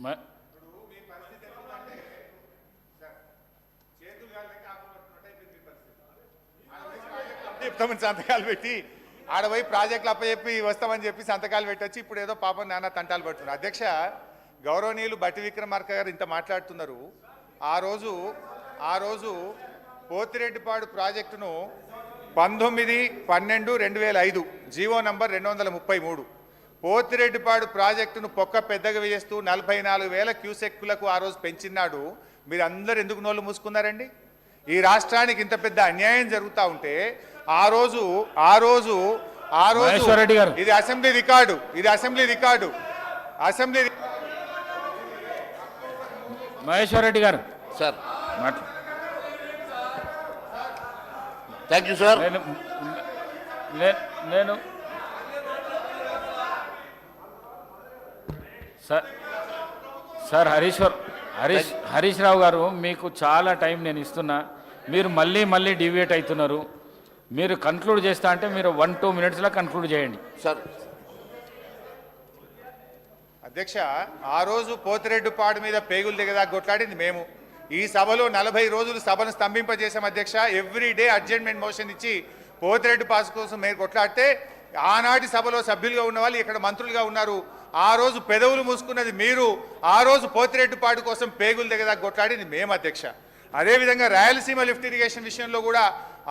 మ- చెప్తామని సంతకాలు పెట్టి ఆడపోయి ప్రాజెక్టులు అప్పచెప్పి వస్తామని చెప్పి సంతకాలు పెట్టొచ్చి ఇప్పుడు ఏదో పాపం నాన్న తంటాలు పడుతున్నారు. అధ్యక్ష గౌరవనీయులు బట్టి విక్రమార్క గారు ఇంత మాట్లాడుతున్నారు. ఆ రోజు ఆ రోజు పోతిరెడ్డిపాడు ప్రాజెక్టును పంతొమ్మిది పన్నెండు రెండు వేల ఐదు జీవో నంబర్ రెండు వందల ముప్పై మూడు. పోతిరెడ్డిపాడు ప్రాజెక్టును పొక్క పెద్దగా వేస్తూ నలభై నాలుగు వేల క్యూసెక్కులకు ఆ రోజు పెంచినాడు. మీరు అందరు ఎందుకు నోళ్ళు మూసుకున్నారండి? ఈ రాష్ట్రానికి ఇంత పెద్ద అన్యాయం జరుగుతూ ఉంటే ఆ రోజు ఆ రోజు ఆ రోజు మహేశ్వర్ రెడ్డి గారు. ఇది అసెంబ్లీ రికార్డు ఇది assembly record. Assembly Maheshwar Reddy garu. Sir. Thank you sir. నేను నే- నేను సార్ సార్ హరీశ్వర్ హరీష్ హరీష్ రావు గారు మీకు చాలా టైం నేను ఇస్తున్నా. మీరు మళ్ళీ మళ్ళీ డివియేట్ అవుతున్నారు. మీరు కన్క్లూడ్ చేస్తా అంటే మీరు వన్ టూ మినిట్స్లో కన్క్లూడ్ చేయండి. సార్. అధ్యక్ష ఆ రోజు పోతిరెడ్డిపాడు మీద పేగులు దిగదా కొట్లాడింది మేము. ఈ సభలో నలభై రోజులు సభను స్తంభింపజేసాం అధ్యక్ష. ఎవ్రీ డే అడ్జర్న్మెంట్ మోషన్ ఇచ్చి పోతిరెడ్డి పాస్ కోసం మీరు కొట్లాడితే ఆనాటి సభలో సభ్యులుగా ఉన్న వాళ్ళు ఇక్కడ మంత్రులుగా ఉన్నారు. ఆ రోజు పెదవులు మూసుకున్నది మీరు ఆ రోజు పోతిరెడ్డిపాటు కోసం పేగుల దగ్గర కొట్లాడింది మేము అధ్యక్ష. అదేవిధంగా రాయలసీమ లిఫ్ట్ ఇరిగేషన్ విషయంలో కూడా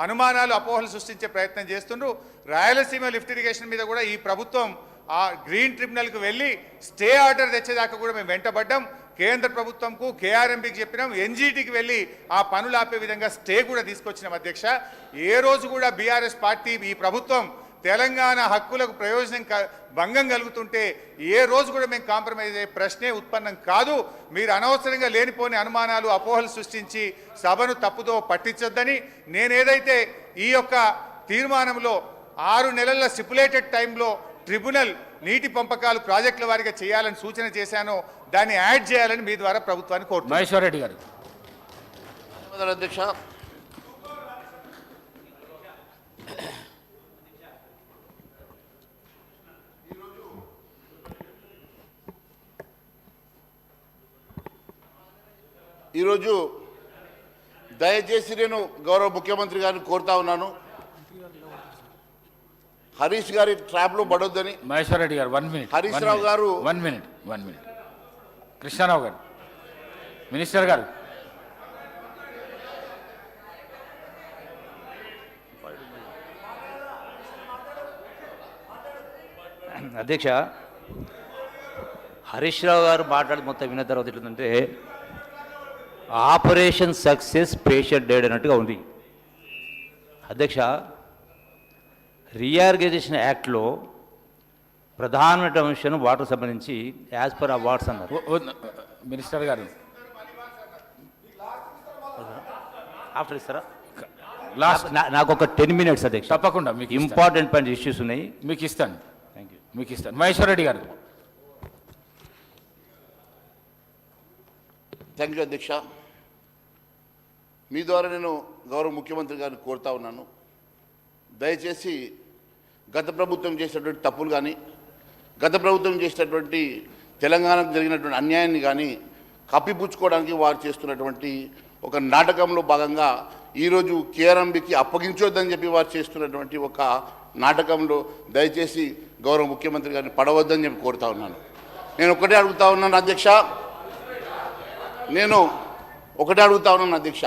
అనుమానాలు అపోహలు సృష్టించే ప్రయత్నం చేస్తుండ్రు. రాయలసీమ లిఫ్ట్ ఇరిగేషన్ మీద కూడా ఈ ప్రభుత్వం ఆ గ్రీన్ ట్రిబ్యునల్కి వెళ్ళి స్టే ఆర్డర్ తెచ్చేదాకా కూడా మేము వెంటబడ్డాం. కేంద్ర ప్రభుత్వంకు కేఆర్ఎంపీకి చెప్పినాం. ఎన్జీటీకి వెళ్ళి ఆ పనులు ఆపే విధంగా స్టే కూడా తీసుకొచ్చినాం అధ్యక్ష. ఏ రోజు కూడా బీఆర్ఎస్ పార్టీ ఈ ప్రభుత్వం తెలంగాణ హక్కులకు ప్రయోజనం క- భంగం కలుగుతుంటే ఏ రోజు కూడా మేము కాంప్రమైజ్ అయ్యే ప్రశ్నే ఉత్పన్నం కాదు. మీరు అనవసరంగా లేనిపోని అనుమానాలు అపోహలు సృష్టించి సభను తప్పుదో పట్టించొద్దని నేనేదైతే ఈ యొక్క తీర్మానంలో ఆరు నెలల స్టిపులేటెడ్ టైంలో ట్రిబ్యునల్ నీటి పంపకాలు ప్రాజెక్టుల వారిగా చేయాలని సూచన చేశానో దాన్ని యాడ్ చేయాలని మీ ద్వారా ప్రభుత్వాన్ని కోరుతున్నాను. మహేశ్వర్ రెడ్డి గారు అధ్యక్ష. ఈరోజు దయచేసి నేను గౌరవ ముఖ్యమంత్రి గారిని కోరుతా ఉన్నాను. హరీష్ గారి ట్రాప్లో పడొద్దని. మహేశ్వర్ రెడ్డి గారు one minute Harish Rao garu- one minute one minute. Krishna Rao garu minister garu. అధ్యక్ష హరీష్ రావు గారు మాట్లాడి మొత్తం విన్న తర్వాత ఎట్లుందంటే ఆపరేషన్ సక్సెస్ పేషెంట్ డేడ్ అన్నట్టుగా ఉంది. అధ్యక్ష రీఆర్గనైజేషన్ యాక్ట్లో ప్రధానమైన అంశం వాటర్ సంబంధించి యాజ్ పర్ అవార్డ్స్ అన్నారు. ఓ- ఓ- మినిస్టర్ గారు. ఆఫ్టర్ ఇస్తారా? లాస్ట్. నా- నాకు ఒక టెన్ మినిట్స్ అధ్యక్ష. తప్పకుండా మీకు. ఇంపార్టెంట్ పాయింట్ ఇష్యూస్ ఉన్నాయి. మీకు ఇస్తాను. థ్యాంక్ యూ మీకు ఇస్తాను. మహేశ్వర్ రెడ్డి గారు. థ్యాంక్ యూ అధ్యక్ష. మీ ద్వారా నేను గౌరవ ముఖ్యమంత్రి గారిని కోరుతా ఉన్నాను. దయచేసి గత ప్రభుత్వం చేసినటువంటి తప్పులు కానీ గత ప్రభుత్వం చేసినటువంటి తెలంగాణకు జరిగినటువంటి అన్యాయాన్ని కానీ కప్పిపుచ్చుకోవడానికి వారు చేస్తున్నటువంటి ఒక నాటకంలో భాగంగా ఈరోజు కేఆర్ఎంబికి అప్పగించొద్దని చెప్పి వారు చేస్తున్నటువంటి ఒక నాటకంలో దయచేసి గౌరవ ముఖ్యమంత్రి గారిని పడవద్దని చెప్పి కోరుతా ఉన్నాను. నేను ఒకటే అడుగుతా ఉన్నాను అధ్యక్ష. నేను ఒకటే అడుగుతా ఉన్నాను అధ్యక్ష.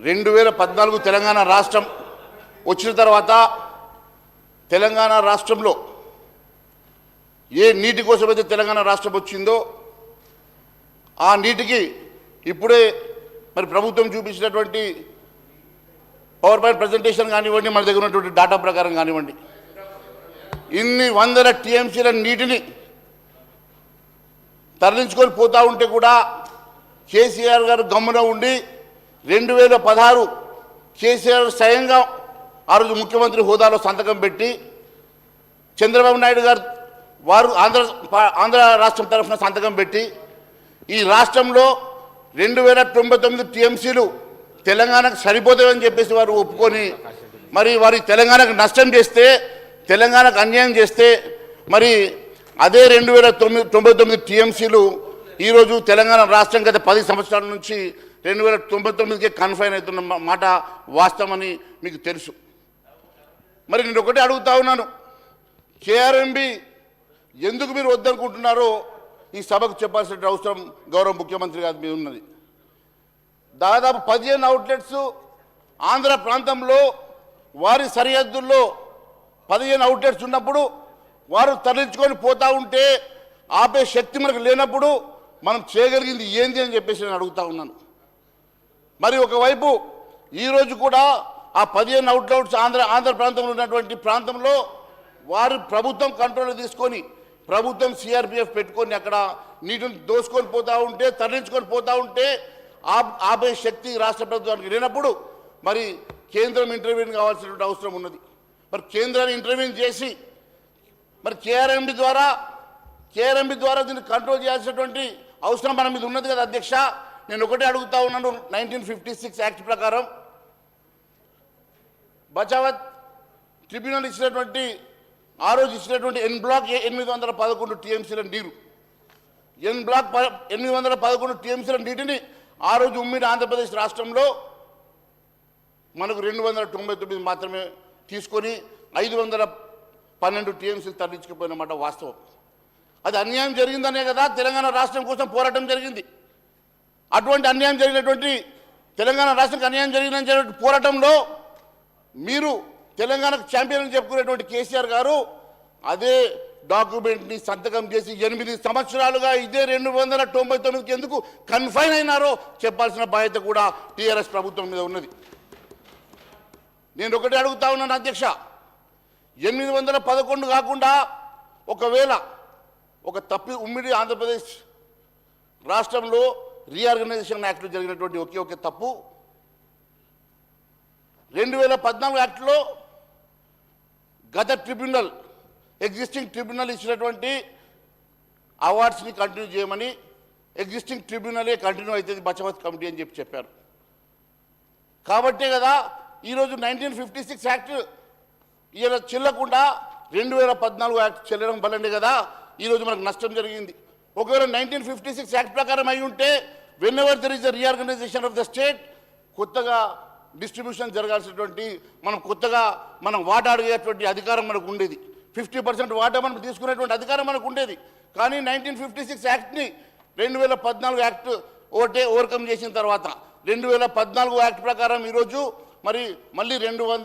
రెండు వేల పద్నాలుగు తెలంగాణ రాష్ట్రం వచ్చిన తర్వాత తెలంగాణ రాష్ట్రంలో ఏ నీటి కోసమైతే తెలంగాణ రాష్ట్రం వచ్చిందో ఆ నీటికి ఇప్పుడే మరి ప్రభుత్వం చూపించినటువంటి పవర్ పాయింట్ ప్రజెంటేషన్ కానివ్వండి మన దగ్గర ఉన్నటువంటి డాటా ప్రకారం కానివ్వండి. ఇన్ని వందల టీఎంసీల నీటిని తరలించుకొని పోతూ ఉంటే కూడా కేసీఆర్ గారు గమ్మున ఉండి రెండు వేల పదహారు కేసీఆర్ స్వయంగా ఆ రోజు ముఖ్యమంత్రి హోదాలో సంతకం పెట్టి చంద్రబాబు నాయుడు గారు వారు ఆంధ్ర ఆంధ్ర రాష్ట్రం తరఫున సంతకం పెట్టి ఈ రాష్ట్రంలో రెండు వేల తొంభై తొమ్మిది టీఎంసీలు తెలంగాణకు సరిపోతాయని చెప్పేసి వారు ఒప్పుకొని మరి వారి తెలంగాణకు నష్టం చేస్తే తెలంగాణకు అన్యాయం చేస్తే మరి అదే రెండు వేల తొమ్మిది తొంభై తొమ్మిది టీఎంసీలు ఈరోజు తెలంగాణ రాష్ట్రం గత పది సంవత్సరాల నుంచి రెండు వేల తొంభై తొమ్మిదికే కన్ఫైన్ అవుతున్న మా- మాట వాస్తవమని మీకు తెలుసు. మరి నేను ఒకటే అడుగుతా ఉన్నాను. కేఆర్ఎంబి ఎందుకు మీరు వద్దనుకుంటున్నారో ఈ సభకు చెప్పాల్సిన అవసరం గౌరవ ముఖ్యమంత్రి గారి మీద ఉన్నది. దాదాపు పదిహేను అవుట్లెట్స్ ఆంధ్ర ప్రాంతంలో వారి సరిహద్దుల్లో పదిహేను అవుట్లెట్స్ ఉన్నప్పుడు వారు తరలించుకొని పోతూ ఉంటే ఆపే శక్తి మనకు లేనప్పుడు మనం చేయగలిగింది ఏంది అని చెప్పేసి నేను అడుగుతా ఉన్నాను. మరి ఒకవైపు ఈరోజు కూడా ఆ పదిహేను అవుట్లౌట్స్ ఆంధ్ర ఆంధ్ర ప్రాంతంలో ఉన్నటువంటి ప్రాంతంలో వారు ప్రభుత్వం కంట్రోల్ తీసుకొని ప్రభుత్వం సిఆర్పిఎఫ్ పెట్టుకొని అక్కడ నీటిని దోసుకొని పోతూ ఉంటే తరలించుకొని పోతూ ఉంటే ఆ- ఆపే శక్తి రాష్ట్ర ప్రభుత్వానికి లేనప్పుడు మరి కేంద్రం ఇంటర్వ్యూన్ కావాల్సినటువంటి అవసరం ఉన్నది. మరి కేంద్రాన్ని ఇంటర్వ్యూన్ చేసి మరి కేఆర్ఎంబి ద్వారా కేఆర్ఎంబి ద్వారా దీన్ని కంట్రోల్ చేయాల్సినటువంటి అవసరం మన మీద ఉన్నది కదా అధ్యక్ష. నేను ఒకటే అడుగుతా ఉన్నాను నైన్టీన్ ఫిఫ్టీ సిక్స్ యాక్ట్ ప్రకారం. బచావత్ ట్రిబ్యునల్ ఇచ్చినటువంటి ఆ రోజు ఇచ్చినటువంటి ఎన్ బ్లాక్ ఎనిమిది వందల పదకొండు టీఎంసీల నీరు. ఎన్ బ్లాక్ ప- ఎనిమిది వందల పదకొండు టీఎంసీల నీటిని ఆ రోజు ఉమ్మిడి ఆంధ్రప్రదేశ్ రాష్ట్రంలో మనకు రెండు వందల తొంభై తొమ్మిది మాత్రమే తీసుకొని ఐదు వందల పన్నెండు టీఎంసీలు తరలించుకుపోయినమాట వాస్తవం. అది అన్యాయం జరిగిందనే కదా తెలంగాణ రాష్ట్రం కోసం పోరాటం జరిగింది. అటువంటి అన్యాయం జరిగినటువంటి తెలంగాణ రాష్ట్రానికి అన్యాయం జరిగిన పోరాటంలో మీరు తెలంగాణకు ఛాంపియన్ అని చెప్పుకునేటువంటి కేసీఆర్ గారు అదే డాక్యుమెంట్ని సంతకం చేసి ఎనిమిది సంవత్సరాలుగా ఇదే రెండు వందల తొంభై తొమ్మిదికి ఎందుకు కన్ఫైన్ అయినారో చెప్పాల్సిన బాధ్యత కూడా టీఆర్ఎస్ ప్రభుత్వం మీద ఉన్నది. నేను ఒకటి అడుగుతా ఉన్నాను అధ్యక్ష ఎనిమిది వందల పదకొండు కాకుండా ఒకవేళ ఒక తప్పి ఉమ్మిడి ఆంధ్రప్రదేశ్ రాష్ట్రంలో రీఆర్గనైజేషన్ యాక్ట్లో జరిగినటువంటి ఒకే ఒకే తప్పు. రెండు వేల పద్నాలుగు యాక్ట్లో గత ట్రిబ్యునల్ ఎగ్జిస్టింగ్ ట్రిబ్యునల్ ఇచ్చినటువంటి అవార్డ్స్ని కంటిన్యూ చేయమని ఎగ్జిస్టింగ్ ట్రిబ్యునలే కంటిన్యూ అవుతుంది బచవత్ కమిటీ అని చెప్పి చెప్పారు. కాబట్టే కదా ఈరోజు నైన్టీన్ ఫిఫ్టీ సిక్స్ యాక్ట్ ఇలా చెల్లకుండా రెండు వేల పద్నాలుగు యాక్ట్ చెల్లడం వల్లనే కదా ఈరోజు మనకు నష్టం జరిగింది. ఒకవేళ నైన్టీన్ ఫిఫ్టీ సిక్స్ యాక్ట్ ప్రకారం అయి ఉంటే whenever there is the reorganisation of the state కొత్తగా డిస్ట్రిబ్యూషన్ జరగాల్సినటువంటి మనం కొత్తగా మనం వాటా అడిగేటువంటి అధికారం మనకు ఉండేది. ఫిఫ్టీ పర్సెంట్ వాటా మనం తీసుకునేటువంటి అధికారం మనకు ఉండేది. కానీ నైన్టీన్ ఫిఫ్టీ సిక్స్ యాక్ట్ని రెండు వేల పద్నాలుగు యాక్ట్ ఓటే ఓవర్కమ్ చేసిన తర్వాత రెండు వేల పద్నాలుగు యాక్ట్ ప్రకారం ఈరోజు మరి మళ్ళీ రెండు వందల